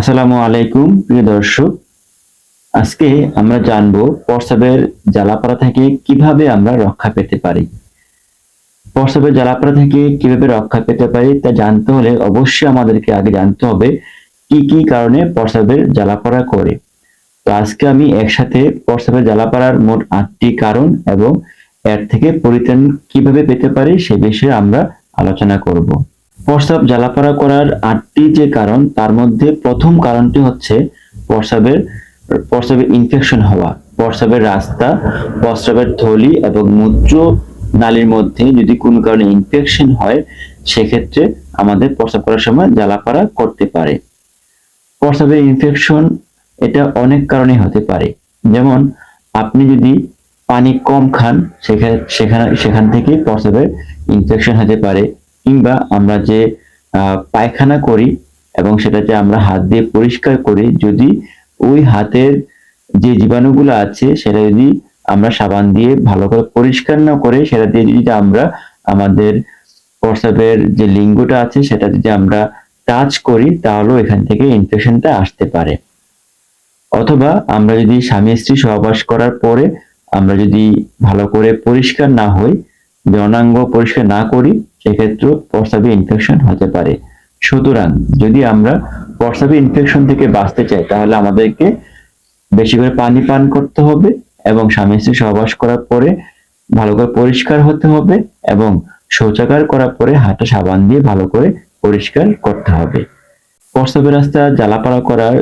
আসসালামু আলাইকুম, প্রিয় দর্শক। আজকে আমরা জানব প্রস্রাবের জ্বালাপড়া থেকে কীভাবে আমরা রক্ষা পেতে পারি। প্রস্রাবের জ্বালাপড়া থেকে কীভাবে রক্ষা পেতে পারি তা জানতে হলে অবশ্যই আমাদেরকে আগে জানতে হবে কি কি কারণে প্রস্রাবের জ্বালাপড়া করে। তো আজকে আমি একসাথে প্রস্রাবের জ্বালাপড়ার মোট আটটি কারণ এবং এর থেকে পরিত্রাণ কীভাবে পেতে পারি সে বিষয়ে আমরা আলোচনা করব। প্রস্রাব জ্বালাপড়া করার আটটি যে কারণ, তার মধ্যে প্রথম কারণটি হচ্ছে প্রস্রাবের প্রস্রাবের ইনফেকশন হওয়া। প্রস্রাবের রাস্তা, প্রস্রাবের থলি এবং মূত্র নালীর মধ্যে যদি কোনো কারণে ইনফেকশন হয়, সেক্ষেত্রে আমাদের প্রস্রাব করার সময় জ্বালাপড়া করতে পারে। প্রস্রাবের ইনফেকশন এটা অনেক কারণে হতে পারে। যেমন, আপনি যদি পানি কম খান, সেখানে সেখানে থেকে প্রস্রাবের ইনফেকশন হতে পারে। কিংবা আমরা যে পায়খানা করি এবং সেটাতে আমরা হাত দিয়ে পরিষ্কার করি, যদি ওই হাতের যে জীবাণুগুলো আছে, সেটা যদি আমরা সাবান দিয়ে ভালো করে পরিষ্কার না করে, সেটা দিয়ে যদি আমরা আমাদের প্রস্রাবের যে লিঙ্গটা আছে, সেটা যদি আমরা টাচ করি, তাহলেও এখান থেকে ইনফেকশনটা আসতে পারে। অথবা আমরা যদি স্বামী স্ত্রী সহবাস করার পরে আমরা যদি ভালো করে পরিষ্কার না হই, যৌনাঙ্গ পরিষ্কার না করি সেক্ষেত্রে প্রস্রাবে ইনফেকশন হতে পারে। সুতরাং যদি আমরা প্রস্রাবে ইনফেকশন থেকে বাঁচতে চাই, তাহলে আমাদেরকে বেশি করে পানি পান করতে হবে এবং স্বামী স্ত্রী সহবাস করার পরে ভালো করে পরিষ্কার হতে হবে এবং শৌচাগার করার পরে হাতে সাবান দিয়ে ভালো করে পরিষ্কার করতে হবে। প্রস্রাবের রাস্তা জ্বালাপাড়া করার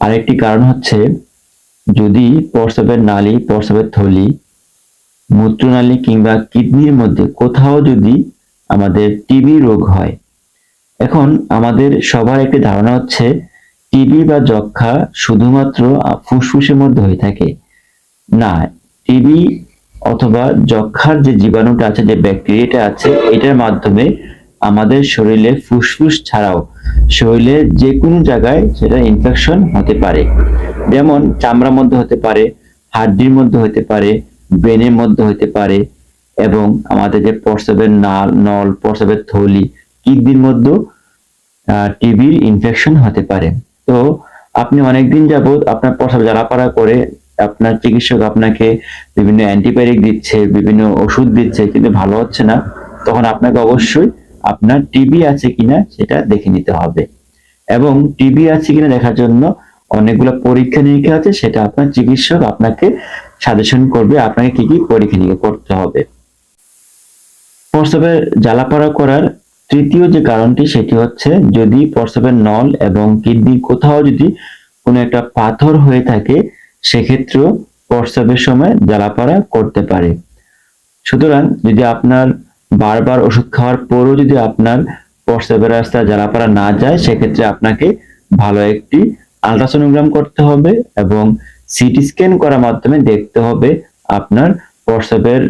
আরেকটি কারণ হচ্ছে যদি প্রস্রাবের নালী প্রস্রাবের থলি, মূত্রনালী কিংবা কিডনির মধ্যে কোথাও যদি আমাদের টিবি রোগ হয়। এখন আমাদের সবার একটি ধারণা হচ্ছে টিবি বা যক্ষা শুধুমাত্র ফুসফুসের মধ্যে হয়ে থাকে। না টিবি অথবা যক্ষার যে জীবাণুটা আছে, যে ব্যাকটেরিয়াটা আছে, এটার মাধ্যমে আমাদের শরীরে ফুসফুস ছাড়াও শরীরে যে কোনো জায়গায় সেটা ইনফেকশন হতে পারে। যেমন চামড়ার মধ্যে হতে পারে, হাড্ডির মধ্যে হতে পারে ব্রেনের মধ্যে হতে পারে এবং আমাদের যে প্রস্রাবের নাল, নল, প্রস্রাবের থলি, কিডনির মধ্যে টিবির ইনফেকশন হতে পারে। তো আপনি অনেকদিন যাবত আপনার প্রস্রাব জ্বালাপাড়া করে আপনার চিকিৎসক আপনাকে বিভিন্ন অ্যান্টিবায়োটিক দিচ্ছে, বিভিন্ন ওষুধ দিচ্ছে, কিন্তু ভালো হচ্ছে না। তখন আপনাকে অবশ্যই আপনার টিবি আছে কিনা সেটা দেখে নিতে হবে। এবং টিবি আছে কিনা দেখার জন্য অনেকগুলো পরীক্ষা নিরীক্ষা আছে, সেটা আপনার চিকিৎসক আপনাকে সাজেশন করবে, আপনাকে কি কি পরীক্ষা নিরীক্ষা করতে হবে। প্রস্রাবের জ্বালাপড়া করার তৃতীয় যে কারণটি সেটি হচ্ছে যদি প্রস্রাবের নল এবং কিডনি কোথাও যদি কোনো একটা পাথর হয়ে থাকে, সেক্ষেত্রেও প্রস্রাবের সময় জ্বালাপড়া করতে পারে। সুতরাং যদি আপনার বারবার ওষুধ খাওয়ার পরও যদি আপনার প্রস্রাবের রাস্তা জ্বালাপড়া না যায়, সেক্ষেত্রে আপনাকে ভালো একটি আলট্রাসোনোগ্রাম করতে হবে এবং সিটি স্ক্যান করার মাধ্যমে দেখতে হবে আপনার প্রস্রাবের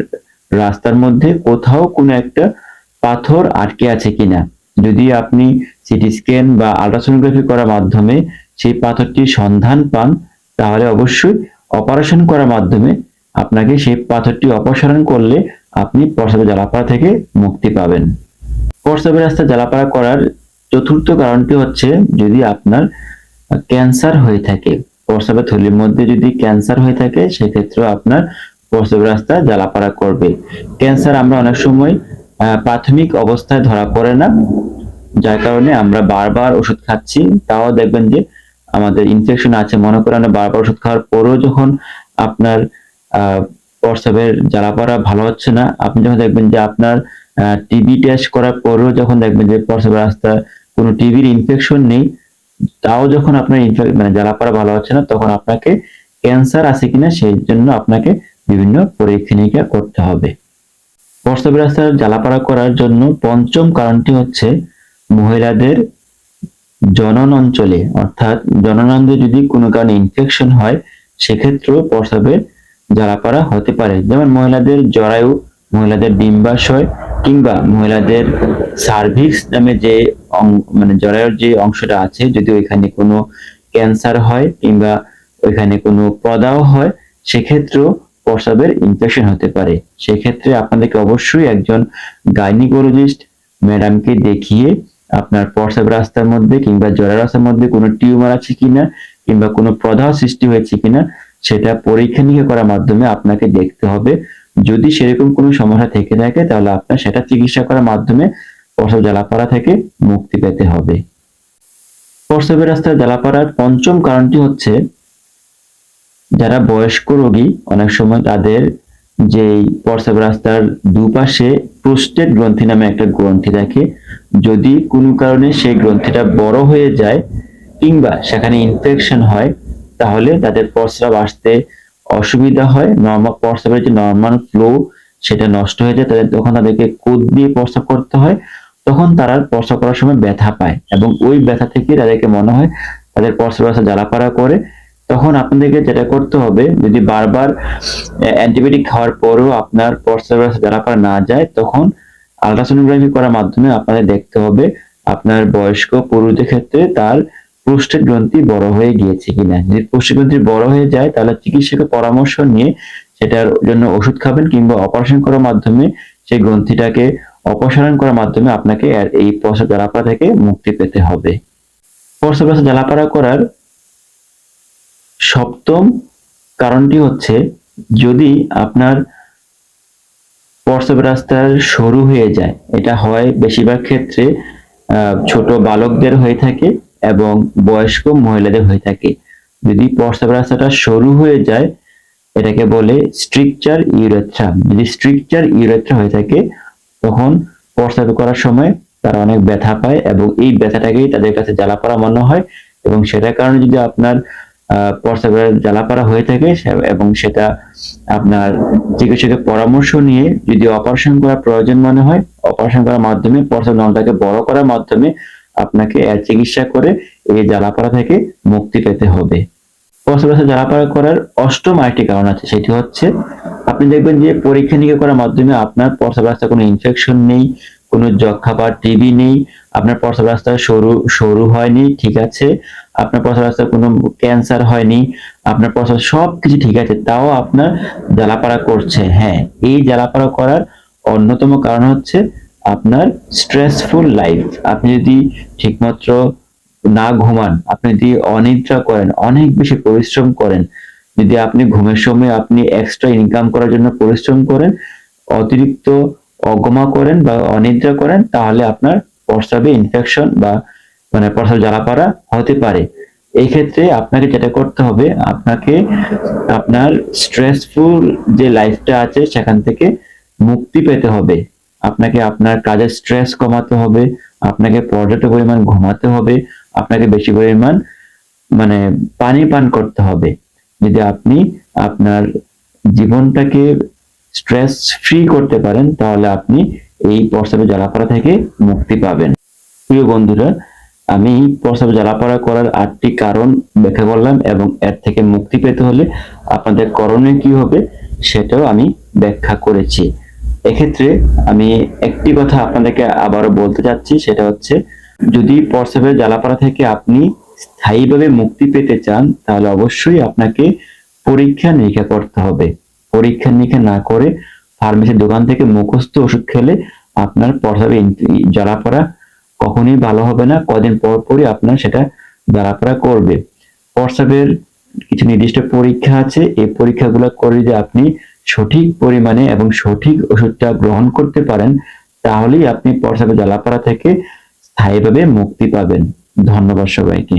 রাস্তার মধ্যে কোথাও কোনো একটা পাথর আটকে আছে কিনা। যদি আপনি সিটি স্ক্যান বা আলট্রাসোনোগ্রাফি করার মাধ্যমে সেই পাথরটির সন্ধান পান, তাহলে অবশ্যই অপারেশন করার মাধ্যমে আপনাকে সেই পাথরটি অপসারণ করলে আপনি প্রস্রাবের জ্বালাপড়া থেকে মুক্তি পাবেন। প্রস্রাবের রাস্তা জ্বালাপড়া করার চতুর্থ কারণটি হচ্ছে যদি আপনার ক্যান্সার হয়ে থাকে প্রস্রাবের থলির মধ্যে যদি ক্যান্সার হয়ে থাকে সেক্ষেত্রে আপনার প্রস্রাবের রাস্তা জ্বালাপড়া করবে। ক্যান্সার আমরা অনেক সময় প্রাথমিক অবস্থায় ধরা পড়ে না, যার কারণে আমরা বারবার ওষুধ খাচ্ছি। তাও দেখবেন যে আমাদের ইনফেকশন আছে, মনে করেন বারবার ওষুধ খাওয়ার পরেও যখন আপনার প্রস্রাবের জ্বালাপড়া ভালো হচ্ছে না, আপনি যখন দেখবেন যে আপনার টিবি টেস্ট করার পরেও যখন দেখবেন যে প্রস্রাবের রাস্তা কোনো টিবির ইনফেকশন নেই, তাও যখন আপনার ইনফেক মানে জ্বালাপড়া ভালো হচ্ছে না, তখন আপনাকে ক্যান্সার আছে কিনা সেই জন্য আপনাকে বিভিন্ন পরীক্ষা করতে হবে। প্রস্রাবের রাস্তার জ্বালাপড়া করার জন্য পঞ্চম কারণটি হচ্ছে মহিলাদের জনন অঞ্চলে অর্থাৎ জননাঙ্গে যদি কোনো কারণে ইনফেকশন হয়, সেক্ষেত্রেও প্রস্রাবের জ্বালাপড়া হতে পারে। যেমন মহিলাদের জরায়ু, মহিলাদের ডিম্বাশয় কিংবা মহিলাদের সার্ভিক্স নামে যে মানে জরায়ুর যে অংশটা আছে, যদি ওইখানে কোনো ক্যান্সার হয় কিংবা ওইখানে কোনো প্রদাহ হয়, সেক্ষেত্রেও প্রস্রাবের ইনফেকশন হতে পারে। সেক্ষেত্রে আপনাদেরকে অবশ্যই একজন গাইনিকোলজিস্ট ম্যাডামকে দেখিয়ে আপনার প্রস্রাব রাস্তার মধ্যে কিংবা জরা রাস্তার মধ্যে কোনো টিউমার আছে কিনা কিংবা কোনো প্রদাহ সৃষ্টি হয়েছে কিনা, সেটা পরীক্ষা নিরীক্ষা করার মাধ্যমে আপনাকে দেখতে হবে। যদি সেরকম কোনো সমস্যা থেকে থাকে, তাহলে আপনার সেটা চিকিৎসা করার মাধ্যমে প্রস্রাব জ্বালাপাড়া থেকে মুক্তি পেতে হবে। প্রস্রাবের রাস্তায় জ্বালাপাড়ার পঞ্চম কারণটি হচ্ছে যারা বয়স্ক রোগী, অনেক সময় তাদের যে প্রস্রাব রাস্তার দুপাশে প্রোস্টেট গ্রন্থি নামে একটা গ্রন্থি থাকে। যদি কোনো কারণে সেই গ্রন্থিটা বড় হয়ে যায় কিংবা সেখানে ইনফেকশন হয়, তাহলে তাদের প্রস্রাব আসতে অসুবিধা হয়। নর্মাল প্রস্রাবের যে নর্মাল ফ্লো সেটা নষ্ট হয়ে যায়। তাদের তখন তাদেরকে কোদ দিয়ে প্রস্রাব করতে হয়। তখন তারা প্রস্রাব করার সময় ব্যথা পায় এবং ওই ব্যথা থেকে তাদেরকে মনে হয় তাদের প্রস্রাব রাস্তা জ্বালাপাড়া করে। তখন আপনাদেরকে যেটা করতে হবে, যদি বারবার অ্যান্টিবায়োটিক খাওয়ার পরেও আপনার প্রস্রাব রাস্তা জ্বালাপাড়া না যায়, তখন আলট্রাসোনোগ্রাফি করার মাধ্যমে আপনাদের দেখতে হবে আপনার বয়স্ক পুরুষদের ক্ষেত্রে তার প্রোস্টেট গ্রন্থি বড় হয়ে গিয়েছে কিনা। যদি প্রোস্টেট গ্রন্থি বড় হয়ে যায়, তাহলে চিকিৎসকের পরামর্শ নিয়ে সেটার জন্য ওষুধ খাবেন কিংবা অপারেশন করার মাধ্যমে সেই গ্রন্থিটাকে অপসারণ করার মাধ্যমে আপনাকে এই প্রস্রাব জ্বালাপাড়া থেকে মুক্তি পেতে হবে। রাস্তা জ্বালাপাড়া করার সপ্তম কারণটি হচ্ছে যদি আপনার প্রস্রাব রাস্তার সরু হয়ে যায়, এটা হয় বেশিরভাগ ক্ষেত্রে ছোট বালকদের হয়ে থাকে এবং বয়স্ক মহিলাদের হয়ে থাকে। যদি প্রস্রাব রাস্তাটা সরু হয়ে যায়, এটাকে বলে স্ট্রিকচার ইউরেথ্রা। যদি স্ট্রিকচার ইউরেথ্রা হয়ে থাকে, তখন প্রস্রাব করার সময় তারা অনেক ব্যথা পায় এবং এই ব্যথাটাকেই তাদের কাছে জ্বালাপড়া মনে হয় এবং সেটার কারণে যদি আপনার আহ, প্রস্রাবের জ্বালাপড়া হয়ে থাকে এবং সেটা আপনার চিকিৎসকের পরামর্শ নিয়ে যদি অপারেশন করার প্রয়োজন মনে হয় অপারেশন করার মাধ্যমে প্রস্রাব নলটাকে বড় করার মাধ্যমে আপনাকে চিকিৎসা করে এই জ্বালাপড়া থেকে মুক্তি পেতে হবে। জ্বালাপড়া করার অষ্টম আরেকটি কারণ আছে সেটি হচ্ছে আপনি দেখবেন যে পরীক্ষা নিরীক্ষা করার মাধ্যমে আপনার প্রস্রাব রাস্তায় কোনো ইনফেকশন নেই কোনো যক্ষা বা টিবি নেই আপনার প্রস্রাব রাস্তা সরু সরু হয়নি ঠিক আছে আপনার প্রস্রাব রাস্তায় কোনো ক্যান্সার হয়নি, আপনার প্রস্রাব সব কিছু ঠিক আছে, তাও আপনার জ্বালাপাড়া করছে। হ্যাঁ এই জ্বালাপাড়া করার অন্যতম কারণ হচ্ছে আপনার স্ট্রেসফুল লাইফ আপনি যদি ঠিকমাত্র না ঘুমান, আপনি যদি অনিদ্রা করেন, অনেক বেশি পরিশ্রম করেন, যদি আপনি ঘুমের সময় আপনি এক্সট্রা ইনকাম করার জন্য পরিশ্রম করেন, অতিরিক্ত অগমা করেন বা অনিদ্রা করেন, তাহলে আপনার প্রস্রাবে ইনফেকশন বা মানে প্রস্রাব জ্বালাপাড়া হতে পারে। এই ক্ষেত্রে আপনাকে যেটা করতে হবে, আপনাকে আপনার স্ট্রেসফুল যে লাইফটা আছে সেখান থেকে মুক্তি পেতে হবে। আপনাকে আপনার কাজের স্ট্রেস কমাতে হবে, আপনাকে পর্যাপ্ত পরিমাণ ঘুমাতে হবে, আপনাকে বেশি পরিমাণ মানে পানি পান করতে হবে। যদি আপনি আপনার জীবনটাকে স্ট্রেস ফ্রি করতে পারেন, তাহলে আপনি এই প্রস্রাবে জ্বালাপড়া থেকে মুক্তি পাবেন। প্রিয় বন্ধুরা আমি প্রস্রাব জ্বালাপড়া করার আটটি কারণ ব্যাখ্যা করলাম এবং এর থেকে মুক্তি পেতে হলে আপনাদের করণীয় কি হবে সেটাও আমি ব্যাখ্যা করেছি। এক্ষেত্রে আমি একটি কথা আপনাদেরকে আবারও বলতে চাচ্ছি, সেটা হচ্ছে যদি প্রস্রাবের জ্বালাপড়া থেকে আপনি স্থায়ীভাবে মুক্তি পেতে চান, তাহলে অবশ্যই আপনাকে পরীক্ষা নিরীক্ষা করতে হবে। পরীক্ষা নিরীক্ষা না করে ফার্মেসির দোকান থেকে মুখস্থ ওষুধ খেলে আপনার প্রস্রাবে ইন- জ্বালাপড়া কখনোই ভালো হবে না, কদিন পর পরই আপনার সেটা দাঁড়াপড়া করবে। হোয়াটসঅ্যাপের কিছু নির্দিষ্ট পরীক্ষা আছে, এই পরীক্ষাগুলো করে যে আপনি সঠিক পরিমাণে এবং সঠিক ওষুধটা গ্রহণ করতে পারেন, তাহলেই আপনি হোয়াটসঅ্যাপে জ্বালাপাড়া থেকে স্থায়ীভাবে মুক্তি পাবেন। ধন্যবাদ সবাইকে।